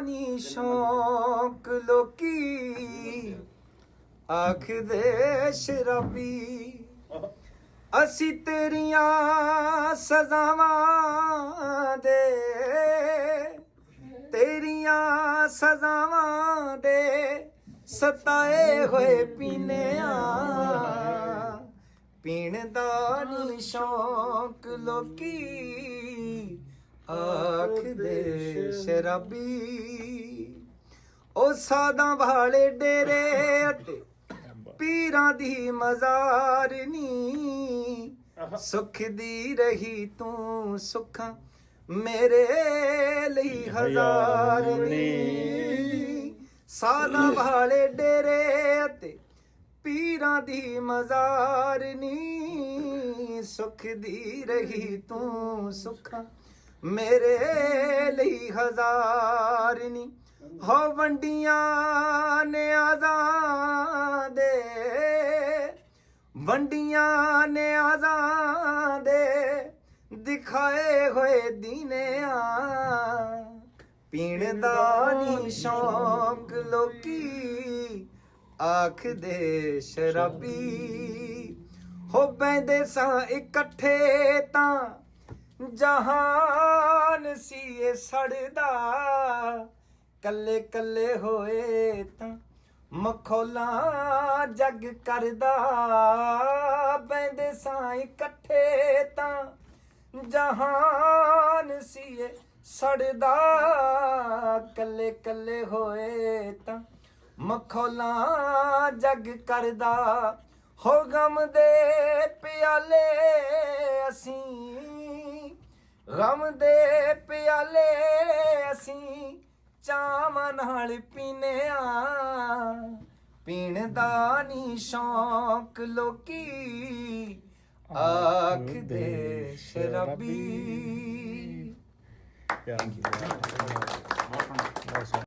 ਨੀ ਸ਼ੌਕ ਲੋਕੀ ਆਖਦੇ ਸ਼ਰਾਬੀ। ਅਸੀਂ ਤੇਰੀਆਂ ਸਜ਼ਾਵਾਂ ਦੇ, ਤੇਰੀਆਂ ਸਜ਼ਾਵਾਂ ਦੇ ਸਤਾਏ ਹੋਏ ਪੀਨੇ ਆ ਪੀਣ ਦਾ ਨੀ ਸ਼ੌਕ ਲੋਕੀ ਆਖਦੇ ਸ਼ਰਾਬੀ। ਉਹ ਸਾਦਾ ਵਾਲੇ ਡੇਰੇ ਅਤੇ ਪੀਰਾਂ ਦੀ ਮਜ਼ਾਰ ਨੀ। ਸੁਖ ਦੀ ਰਹੀ ਤੂੰ ਸੁਖਾਂ ਮੇਰੇ ਲਈ ਹਜ਼ਾਰ ਨੀ। ਸਾਦਾ ਵਾਲੇ ਡੇਰੇ ਅਤੇ ਪੀਰਾਂ ਦੀ ਮਜ਼ਾਰ ਨੀ। ਸੁਖ ਦੀ ਰਹੀ ਤੂੰ ਸੁਖਾਂ ਮੇਰੇ ਲਈ ਹਜ਼ਾਰ ਨੀ। ਹੋ ਵੰਡੀਆਂ ਨੇ ਆਜ਼ਾਦੇ ਵੰਡੀਆਂ ਨੇ ਆਜ਼ਾਦੇ ਦਿਖਾਏ ਹੋਏ ਦੀਨਿਆ। ਪੀਣ ਦਾ ਨੀ ਸ਼ੌਕ ਲੋਕੀ। ਆਖਦੇ ਸ਼ਰਾਬੀ। ਹੋ ਬੈਂਦੇ ਸਾਂ ਇਕੱਠੇ ਤਾਂ। ਜਹਾਨ ਸੀ ਇਹ ਸੜਦਾ। ਕੱਲੇ ਕੱਲੇ ਹੋਏ ਤਾਂ ਮਖੌਲਾਂ ਜੱਗ ਕਰਦਾ। ਬੈਂਦੇ ਸਾਂ ਇਕੱਠੇ ਤਾਂ ਜਹਾਨ ਸੀਏ ਸੜਦਾ। ਕੱਲੇ ਕੱਲੇ ਹੋਏ ਤਾਂ ਮਖੌਲਾਂ ਜੱਗ ਕਰਦਾ। ਹੋ ਗਮ ਦੇ ਪਿਆਲੇ ਅਸੀਂ ਗਮ ਦੇ ਪਿਆਲੇ ਅਸੀਂ ਚਾਵਾਂ ਨਾਲ ਪੀਨੇ ਆ ਪੀਣ ਦਾ ਨੀ ਸ਼ੌਕ ਲੋਕੀ ਆਖਦੇ ਸ਼ਰਾਬੀ। Thank you